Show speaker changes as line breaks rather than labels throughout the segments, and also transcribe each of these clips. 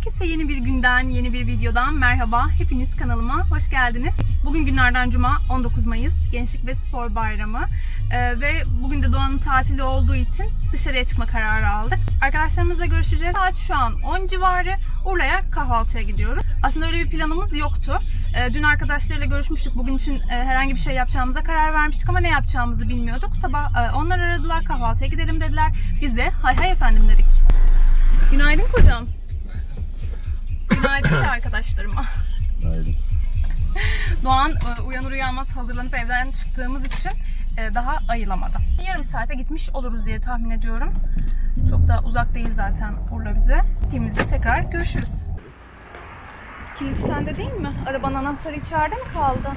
Herkese yeni bir günden, yeni bir videodan merhaba. Hepiniz kanalıma hoş geldiniz. Bugün günlerden cuma 19 Mayıs Gençlik ve Spor Bayramı. Ee, ve bugün de Doğan'ın tatili olduğu için dışarıya çıkma kararı aldık. Arkadaşlarımızla görüşeceğiz. Saat şu an 10 civarı. Urla'ya kahvaltıya gidiyoruz. Aslında öyle bir planımız yoktu. Ee, dün arkadaşlarıyla görüşmüştük. Bugün için e, herhangi bir şey yapacağımıza karar vermiştik ama ne yapacağımızı bilmiyorduk. Sabah e, onlar aradılar kahvaltıya gidelim dediler. Biz de hay hay efendim dedik. Günaydın kocam. Günaydın arkadaşlarıma.
Haydi.
Doğan e, uyanır uyanmaz hazırlanıp evden çıktığımız için e, daha ayılamadı. Yarım saate gitmiş oluruz diye tahmin ediyorum. Çok da uzak değil zaten Urla bize. Gittiğimizde tekrar görüşürüz. Kilit sende değil mi? Arabanın anahtarı içeride mi kaldı?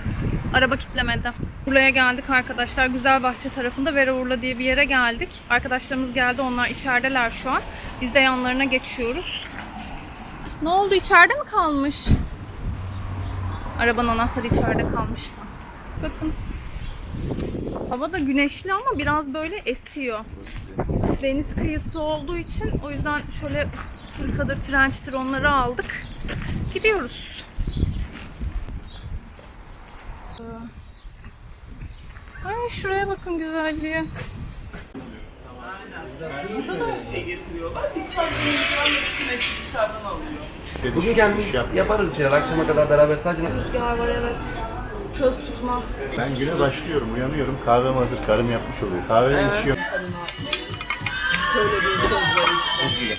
Araba kitlemedi. Urla'ya geldik arkadaşlar. Güzelbahçe tarafında Vera Urla diye bir yere geldik. Arkadaşlarımız geldi. Onlar içerideler şu an. Biz de yanlarına geçiyoruz. Ne oldu? İçeride mi kalmış? Arabanın anahtarı içeride kalmıştı. Bakın. Hava da güneşli ama biraz böyle esiyor. Deniz kıyısı olduğu için o yüzden şöyle hırkadır, trençtir onları aldık. Gidiyoruz. Ay şuraya bakın güzelliğe.
şey getiriyorlar. Biz sadece müdahale için eti dışarıdan alıyor.
Bugün kendimiz yaparız bir şeyler. Akşama kadar beraber sadece
Rüzgar var evet. Çöz tutmaz.
Ben güne başlıyorum, uyanıyorum. Kahvem hazır, karım yapmış oluyor. Kahvemi içiyorum.
Söylediği sözler işte.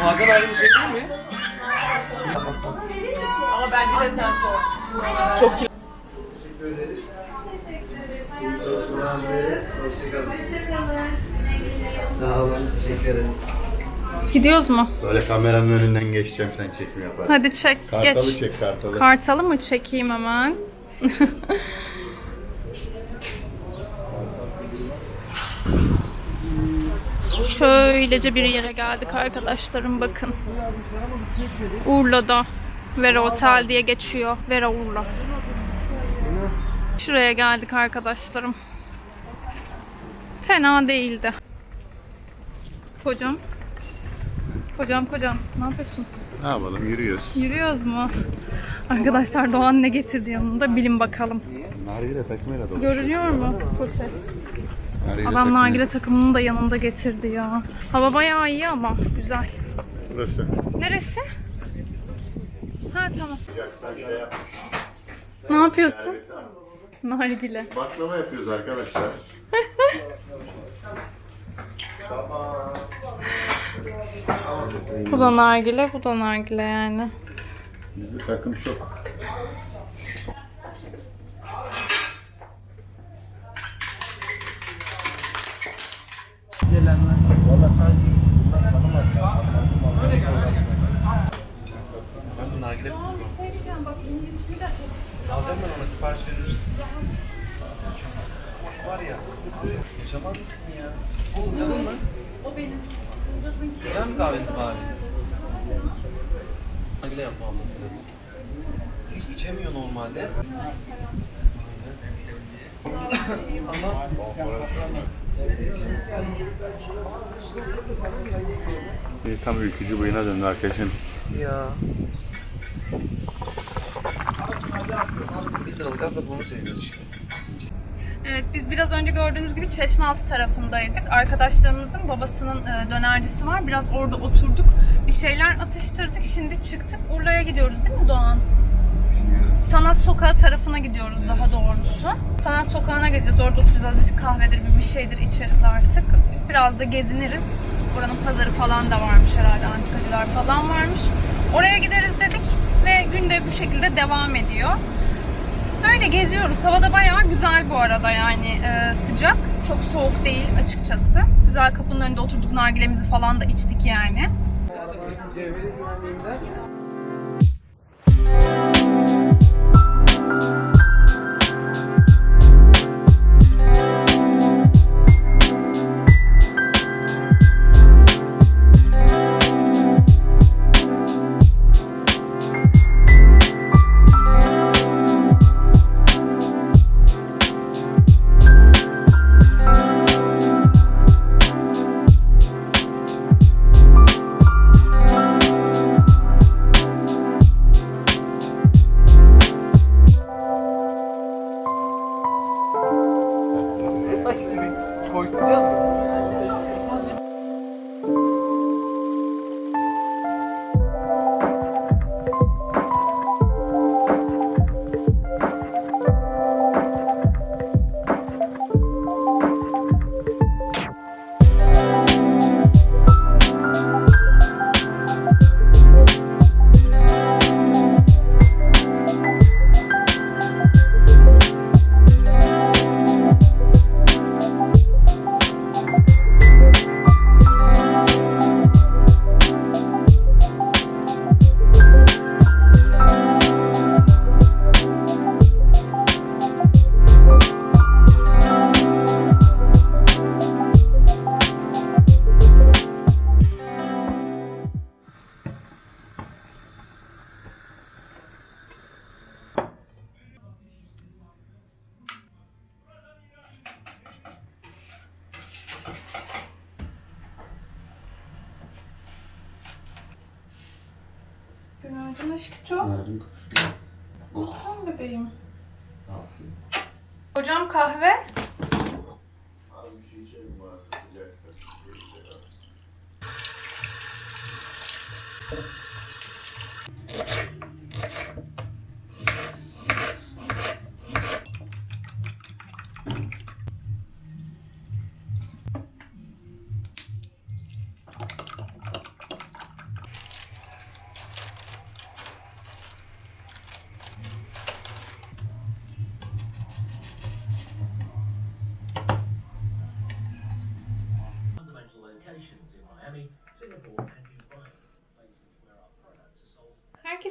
Bu Hakan ayrı bir şey değil mi?
Ama bence de sen sor. Çok kilo.
Sağ olun. Teşekkür ederiz.
Gidiyoruz mu?
Böyle kameranın önünden geçeceğim, sen çekim yaparsın.
Hadi çek.
Kartalı
Geç.
çek, kartalı.
Kartalı mı çekeyim hemen? Şöylece bir yere geldik arkadaşlarım bakın. Urla'da. Vera Otel diye geçiyor. Vera Urla. Şuraya geldik arkadaşlarım. Fena değildi. Kocam. Kocam kocam ne yapıyorsun?
Ne yapalım, yürüyoruz.
Yürüyoruz mu? Arkadaşlar Doğan ne getirdi yanında bilin bakalım.
Nargile takmayla dolu.
Görünüyor mu poşet?
Nargile
Adam nargile takımını da yanında getirdi ya. Hava bayağı iyi ama güzel.
Burası.
Neresi? Ha tamam.
Şey.
Ne yapıyorsun? Nargile.
Baklava yapıyoruz arkadaşlar.
Bu da nargile, bu da nargile yani.
Bizde takım çok.
Nasıl nargile kutusu?
şey diyeceğim bak
Alacağım ben ona sipariş verir. Var ya. Yaşamaz mısın ya? Oğlum yazın mı?
O benim.
Güzel mi kahveniz bari? Nargile yapma ablası. Hiç içemiyor normalde. Ama
tam ülkücü buyuna döndü arkadaşım.
ya. Biz de da bunu seviyoruz işte.
Evet biz biraz önce gördüğünüz gibi Çeşmealtı tarafındaydık. Arkadaşlarımızın babasının e, dönercisi var. Biraz orada oturduk. Bir şeyler atıştırdık. Şimdi çıktık. Urla'ya gidiyoruz değil mi Doğan? Sanat Sokağı tarafına gidiyoruz daha doğrusu. Sanat Sokağı'na gideceğiz. Orada oturacağız. Biz kahvedir bir bir şeydir içeriz artık. Biraz da geziniriz. Buranın pazarı falan da varmış herhalde. Antikacılar falan varmış. Oraya gideriz dedik ve gün de bu şekilde devam ediyor. Böyle geziyoruz. Hava da bayağı güzel bu arada yani e, sıcak. Çok soğuk değil açıkçası. Güzel kapının önünde oturduk nargilemizi falan da içtik yani. 아니, 거의 진짜? Günaydın aşkım.
Günaydın.
Tamam bebeğim. Hocam kahve.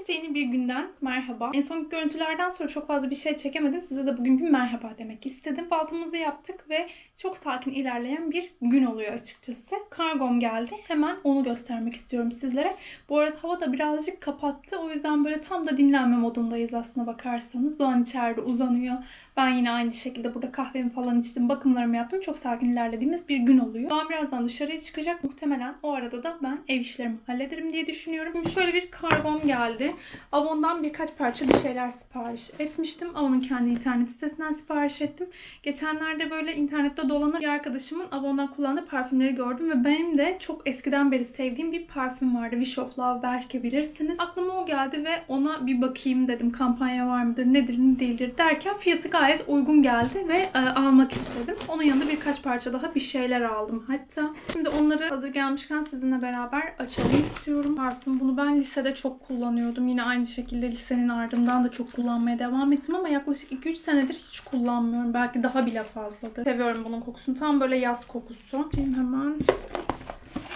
Herkese yeni bir günden merhaba. En son görüntülerden sonra çok fazla bir şey çekemedim. Size de bugün bir merhaba demek istedim. Baltımızı yaptık ve çok sakin ilerleyen bir gün oluyor açıkçası. Kargom geldi. Hemen onu göstermek istiyorum sizlere. Bu arada hava da birazcık kapattı. O yüzden böyle tam da dinlenme modundayız aslına bakarsanız. Doğan içeride uzanıyor. Ben yine aynı şekilde burada kahvemi falan içtim. Bakımlarımı yaptım. Çok sakin ilerlediğimiz bir gün oluyor. Doğan birazdan dışarıya çıkacak. Muhtemelen o arada da ben ev işlerimi hallederim diye düşünüyorum. Şimdi şöyle bir kargom geldi. Avon'dan birkaç parça bir şeyler sipariş etmiştim. Avon'un kendi internet sitesinden sipariş ettim. Geçenlerde böyle internette dolanır bir arkadaşımın Avon'dan kullandığı parfümleri gördüm ve benim de çok eskiden beri sevdiğim bir parfüm vardı. Wish of Love belki bilirsiniz. Aklıma o geldi ve ona bir bakayım dedim. Kampanya var mıdır, nedir, ne değildir derken fiyatı gayet uygun geldi ve e, almak istedim. Onun yanında birkaç parça daha bir şeyler aldım hatta. Şimdi onları hazır gelmişken sizinle beraber açalım istiyorum. Parfüm bunu ben lisede çok kullanıyordum. Yine aynı şekilde lisenin ardından da çok kullanmaya devam ettim ama yaklaşık 2-3 senedir hiç kullanmıyorum. Belki daha bile fazladır. Seviyorum bunun kokusunu. Tam böyle yaz kokusu. Şimdi hemen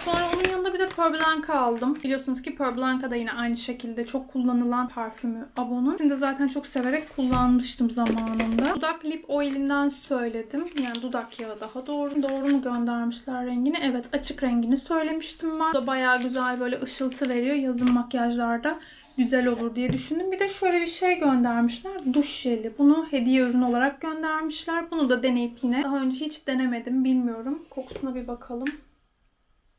Sonra onun yanında bir de Pearl Blanca aldım. Biliyorsunuz ki Pearl Blanca da yine aynı şekilde çok kullanılan parfümü Avon'un. Şimdi zaten çok severek kullanmıştım zamanında. Dudak lip oil'inden söyledim. Yani dudak yağı daha doğru. Doğru mu göndermişler rengini? Evet açık rengini söylemiştim ben. Bu da bayağı güzel böyle ışıltı veriyor yazın makyajlarda güzel olur diye düşündüm. Bir de şöyle bir şey göndermişler. Duş jeli. Bunu hediye ürün olarak göndermişler. Bunu da deneyip yine daha önce hiç denemedim. Bilmiyorum. Kokusuna bir bakalım.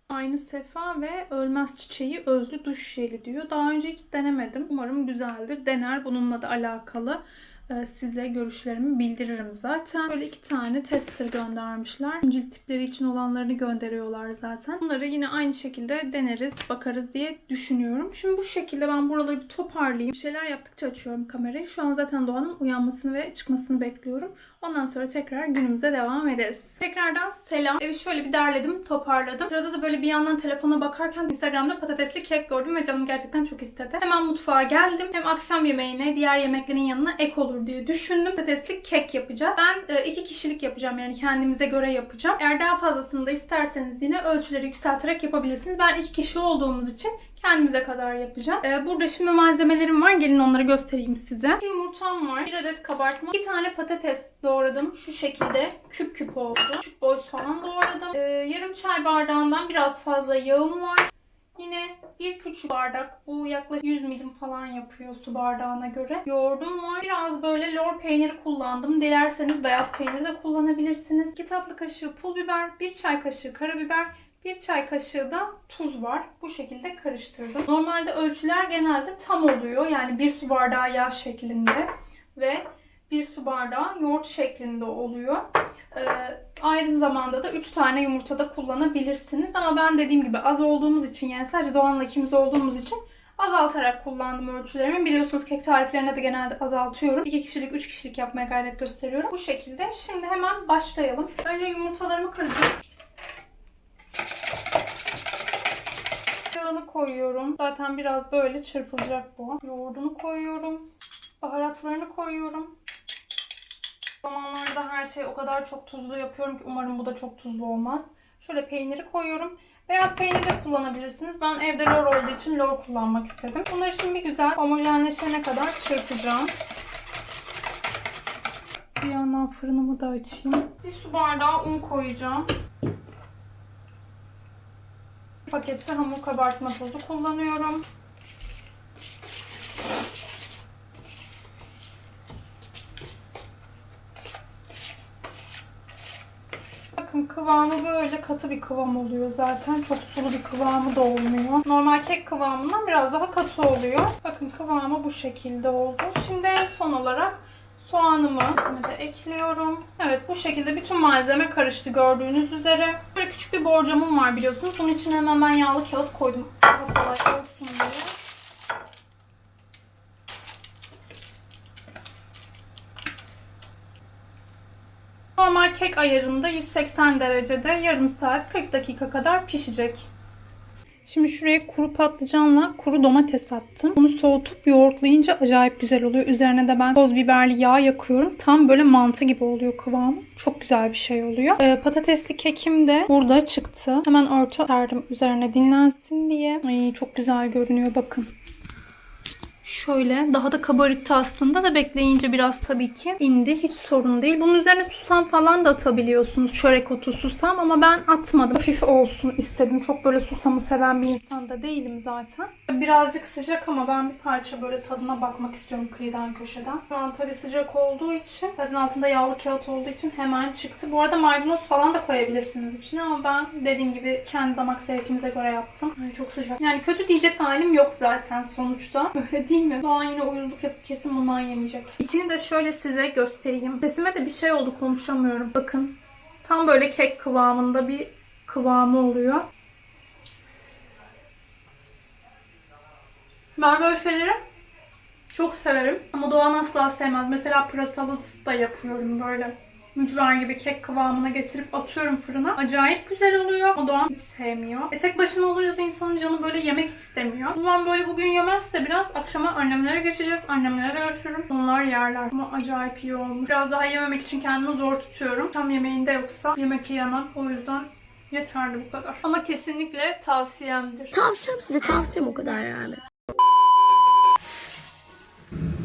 Aynı sefa ve ölmez çiçeği özlü duş jeli diyor. Daha önce hiç denemedim. Umarım güzeldir. Dener. Bununla da alakalı e, size görüşlerimi bildiririm zaten. Böyle iki tane tester göndermişler. Cilt tipleri için olanlarını gönderiyorlar zaten. Bunları yine aynı şekilde deneriz, bakarız diye düşünüyorum. Şimdi bu şekilde ben buraları bir toparlayayım. Bir şeyler yaptıkça açıyorum kamerayı. Şu an zaten Doğan'ın uyanmasını ve çıkmasını bekliyorum. Ondan sonra tekrar günümüze devam ederiz. Tekrardan selam. Evi şöyle bir derledim, toparladım. Sırada da böyle bir yandan telefona bakarken Instagram'da patatesli kek gördüm ve canım gerçekten çok istedi. Hemen mutfağa geldim. Hem akşam yemeğine, diğer yemeklerin yanına ek olur diye düşündüm. Patatesli kek yapacağız. Ben e, iki kişilik yapacağım yani kendimize göre yapacağım. Eğer daha fazlasını da isterseniz yine ölçüleri yükselterek yapabilirsiniz. Ben iki kişi olduğumuz için kendimize kadar yapacağım. Ee, burada şimdi malzemelerim var. Gelin onları göstereyim size. Bir yumurtam var. Bir adet kabartma. iki tane patates doğradım. Şu şekilde küp küp oldu. Küçük boy soğan doğradım. Ee, yarım çay bardağından biraz fazla yağım var. Yine bir küçük bardak. Bu yaklaşık 100 milim falan yapıyor su bardağına göre. Yoğurdum var. Biraz böyle lor peyniri kullandım. Dilerseniz beyaz peynir de kullanabilirsiniz. 2 tatlı kaşığı pul biber, 1 çay kaşığı karabiber, bir çay kaşığı da tuz var. Bu şekilde karıştırdım. Normalde ölçüler genelde tam oluyor. Yani bir su bardağı yağ şeklinde ve bir su bardağı yoğurt şeklinde oluyor. Ee, aynı zamanda da 3 tane yumurta da kullanabilirsiniz. Ama ben dediğim gibi az olduğumuz için yani sadece Doğan'la ikimiz olduğumuz için azaltarak kullandım ölçülerimi. Biliyorsunuz kek tariflerine de genelde azaltıyorum. 2 kişilik, 3 kişilik yapmaya gayret gösteriyorum. Bu şekilde. Şimdi hemen başlayalım. Önce yumurtalarımı kıracağım. Koyuyorum. Zaten biraz böyle çırpılacak bu. Yoğurdunu koyuyorum. Baharatlarını koyuyorum. Zamanlarda her şey o kadar çok tuzlu yapıyorum ki umarım bu da çok tuzlu olmaz. Şöyle peyniri koyuyorum. Beyaz peynir de kullanabilirsiniz. Ben evde lor olduğu için lor kullanmak istedim. Bunları şimdi bir güzel homojenleşene kadar çırpacağım. Bir yandan fırınımı da açayım. Bir su bardağı un koyacağım. Pakette hamur kabartma tozu kullanıyorum. Bakın kıvamı böyle katı bir kıvam oluyor zaten. Çok sulu bir kıvamı da olmuyor. Normal kek kıvamından biraz daha katı oluyor. Bakın kıvamı bu şekilde oldu. Şimdi en son olarak soğanımı de ekliyorum. Evet bu şekilde bütün malzeme karıştı gördüğünüz üzere. Böyle küçük bir borcamım var biliyorsunuz. Bunun içine hemen ben yağlı kağıt koydum. Daha kolay olsun diye. Normal kek ayarında 180 derecede yarım saat 40 dakika kadar pişecek. Şimdi şuraya kuru patlıcanla kuru domates attım. Bunu soğutup yoğurtlayınca acayip güzel oluyor. Üzerine de ben toz biberli yağ yakıyorum. Tam böyle mantı gibi oluyor kıvamı. Çok güzel bir şey oluyor. Ee, patatesli kekim de burada çıktı. Hemen örtü serdim üzerine dinlensin diye. Ay çok güzel görünüyor bakın. Şöyle daha da kabarıktı aslında da bekleyince biraz tabii ki indi. Hiç sorun değil. Bunun üzerine susam falan da atabiliyorsunuz. Çörek otu susam ama ben atmadım. Hafif olsun istedim. Çok böyle susamı seven bir insan da değilim zaten. Birazcık sıcak ama ben bir parça böyle tadına bakmak istiyorum kıyıdan köşeden. Şu an tabii sıcak olduğu için zaten altında yağlı kağıt olduğu için hemen çıktı. Bu arada maydanoz falan da koyabilirsiniz içine ama ben dediğim gibi kendi damak zevkimize göre yaptım. Ay, çok sıcak. Yani kötü diyecek halim yok zaten sonuçta. Öyle değil mi? Doğan yine uyuzluk yapıp kesin bundan yemeyecek. İçini de şöyle size göstereyim. Sesime de bir şey oldu konuşamıyorum. Bakın. Tam böyle kek kıvamında bir kıvamı oluyor. Ben böyle çok severim. Ama Doğan asla sevmez. Mesela pırasalı da yapıyorum böyle. Mücver gibi kek kıvamına getirip atıyorum fırına. Acayip güzel oluyor. O Doğan hiç sevmiyor. E tek başına olunca da insanın canı böyle yemek istemiyor. Ulan böyle bugün yemezse biraz akşama annemlere geçeceğiz. Annemlere de götürürüm. Onlar yerler. Ama acayip iyi olmuş. Biraz daha yememek için kendimi zor tutuyorum. Tam yemeğinde yoksa yemek yiyemem. O yüzden yeterli bu kadar. Ama kesinlikle tavsiyemdir.
Tavsiyem size tavsiyem o kadar yani. Mm-hmm.